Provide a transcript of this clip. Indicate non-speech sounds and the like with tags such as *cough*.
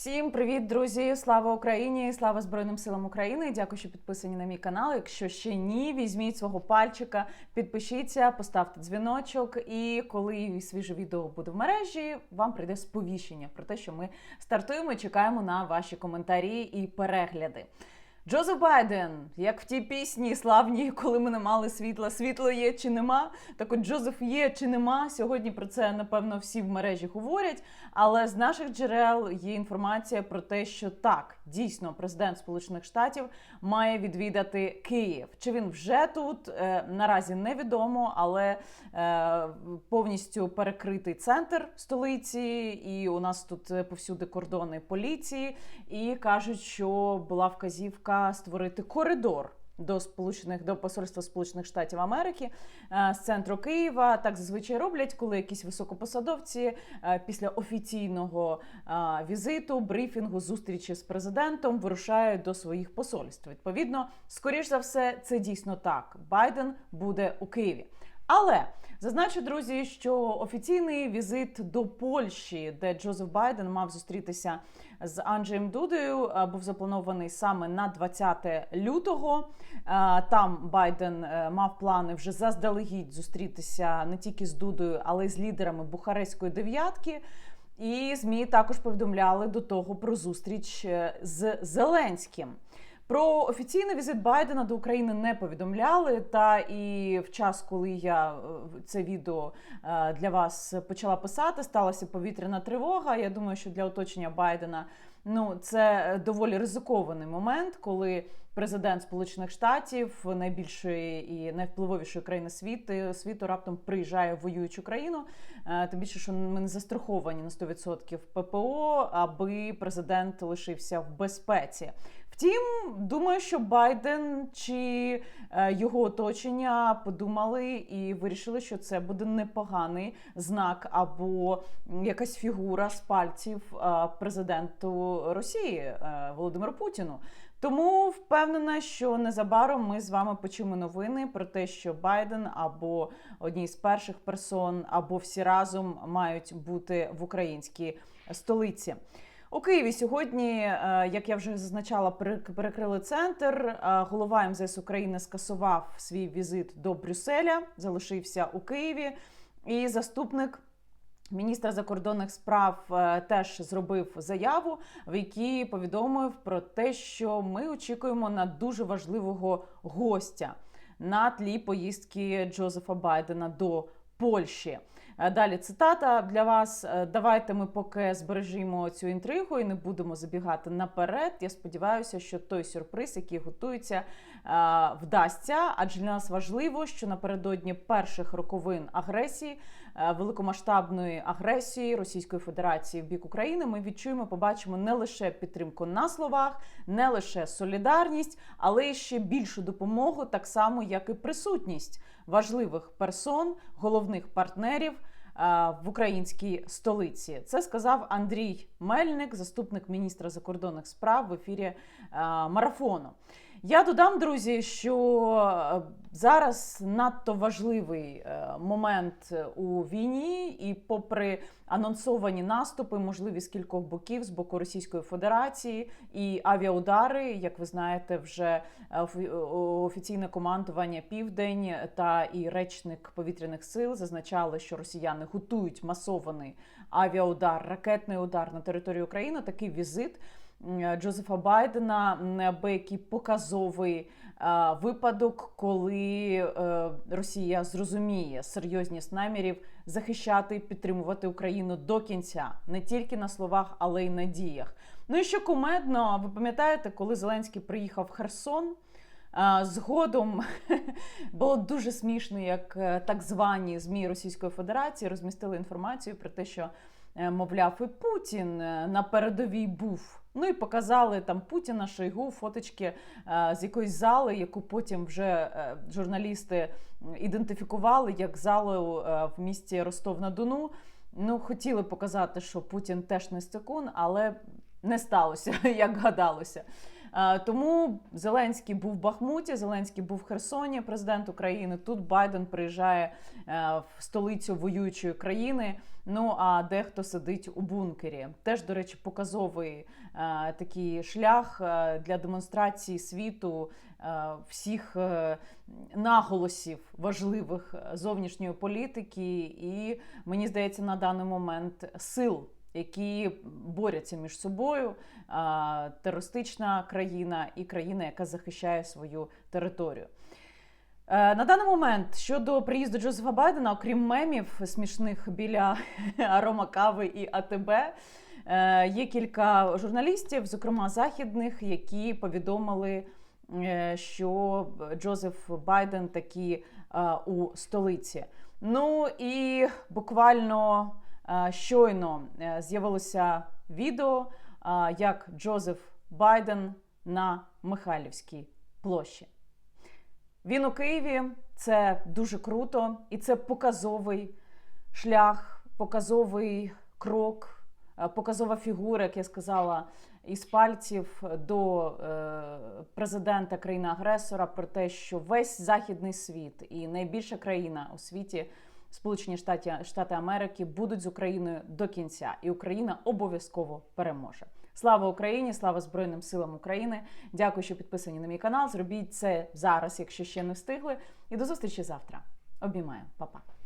Всім привіт, друзі! Слава Україні! Слава Збройним силам України! Дякую, що підписані на мій канал. Якщо ще ні, візьміть свого пальчика, підпишіться, поставте дзвіночок. І коли свіже відео буде в мережі, вам прийде сповіщення про те, що ми стартуємо. і Чекаємо на ваші коментарі і перегляди. Джозеф Байден, як в тій пісні славній, коли ми не мали світла, світло є чи нема. Так от Джозеф є чи нема. Сьогодні про це напевно всі в мережі говорять. Але з наших джерел є інформація про те, що так дійсно президент Сполучених Штатів має відвідати Київ. Чи він вже тут е, наразі невідомо, але е, повністю перекритий центр столиці, і у нас тут е, повсюди кордони поліції. І кажуть, що була вказівка створити коридор. До сполучених до посольства Сполучених Штатів Америки е, з центру Києва так зазвичай роблять, коли якісь високопосадовці е, після офіційного е, візиту, брифінгу, зустрічі з президентом вирушають до своїх посольств. Відповідно, скоріш за все, це дійсно так. Байден буде у Києві. Але зазначу, друзі, що офіційний візит до Польщі, де Джозеф Байден мав зустрітися з Анджеєм Дудою, е, був запланований саме на 20 лютого. Е, Там Байден е, мав плани вже заздалегідь зустрітися не тільки з Дудою, але й з лідерами Бухарестської дев'ятки. І змі також повідомляли до того про зустріч з Зеленським. Про офіційний візит Байдена до України не повідомляли. Та і в час, коли я е, це відео е, для вас почала писати, сталася повітряна тривога. Я думаю, що для оточення Байдена ну це доволі ризикований момент, коли президент Сполучених Штатів, найбільшої і найвпливовішої країни світу, світу раптом приїжджає в воюючу країну. Е, Тим більше, що ми не застраховані на 100% ППО, аби президент лишився в безпеці. Втім, думаю, що Байден чи е, його оточення подумали і вирішили, що це буде непоганий знак або якась фігура з пальців е, президенту Росії е, Володимиру Путіну. Тому впевнена, що незабаром ми з вами почуємо новини про те, що Байден або одні з перших персон, або всі разом мають бути в українській столиці. У Києві сьогодні, е, як я вже зазначала, перек- перекрили центр. Е, Голова МЗС України скасував свій візит до Брюсселя, залишився у Києві, і заступник. Міністра закордонних справ е, теж зробив заяву, в якій повідомив про те, що ми очікуємо на дуже важливого гостя на тлі поїздки Джозефа Байдена до Польщі. Е, Далі цитата для вас. Е, Давайте ми поки збережімо цю інтригу і не будемо забігати наперед. Я сподіваюся, що той сюрприз, який готується, е, вдасться. Адже для нас важливо, що напередодні перших роковин агресії, великомасштабної агресії Російської Федерації в бік України, ми відчуємо, побачимо не лише підтримку на словах, не лише солідарність, але й ще більшу допомогу, так само як і присутність важливих персон, головних партнерів е, в українській столиці. Це сказав Андрій Мельник, заступник міністра закордонних справ в ефірі е, марафону. Я додам, друзі, що е, зараз надто важливий е, момент у війні, і, попри анонсовані наступи, можливі з кількох боків з боку Російської Федерації і авіаудари, як ви знаєте, вже е, офіційне командування Південь та і речник повітряних сил зазначали, що росіяни готують масований авіаудар, ракетний удар на територію України. Такий візит. М, Джозефа Байдена неабиякий показовий е, випадок, коли е, Росія зрозуміє серйозність намірів захищати і підтримувати Україну до кінця, не тільки на словах, але й на діях. Ну і що кумедно, ви пам'ятаєте, коли Зеленський приїхав в Херсон? Згодом *laughs* було дуже смішно, як е, так звані змі Російської Федерації розмістили інформацію про те, що е, мовляв, і Путін е, на передовій був. Ну і показали там Путіна, Шойгу, фоточки е, з якоїсь зали, яку потім вже е, журналісти ідентифікували як залу е, в місті Ростов-на-Дону. Ну, хотіли показати, що Путін теж не стекун, але не сталося, *laughs* як гадалося. Е, Тому Зеленський був в Бахмуті, Зеленський був в Херсоні, президент України. Тут Байден приїжджає е, в столицю воюючої країни. Ну а дехто сидить у бункері. Теж, до речі, показовий е, такий шлях для демонстрації світу всіх наголосів важливих зовнішньої політики, і мені здається, на даний момент сил. Які борються між собою, терористична країна і країна, яка захищає свою територію. Е, На даний момент щодо приїзду Джозефа Байдена, окрім мемів смішних біля *laughs* арома кави і АТБ, е, є кілька журналістів, зокрема західних, які повідомили, е, що Джозеф Байден таки е, у столиці. Ну і буквально щойно е, з'явилося відео, як Джозеф Байден на Михайлівській площі. Він у Києві це дуже круто, і це показовий шлях, показовий крок, е, показова фігура, як я сказала, із пальців до е, президента країни-агресора про те, що весь західний світ і найбільша країна у світі. Сполучені Штати, Штати Америки будуть з Україною до кінця, і Україна обов'язково переможе. Слава Україні! Слава Збройним силам України! Дякую, що підписані на мій канал. Зробіть це зараз, якщо ще не встигли. І до зустрічі завтра. Обіймаю, Па-па.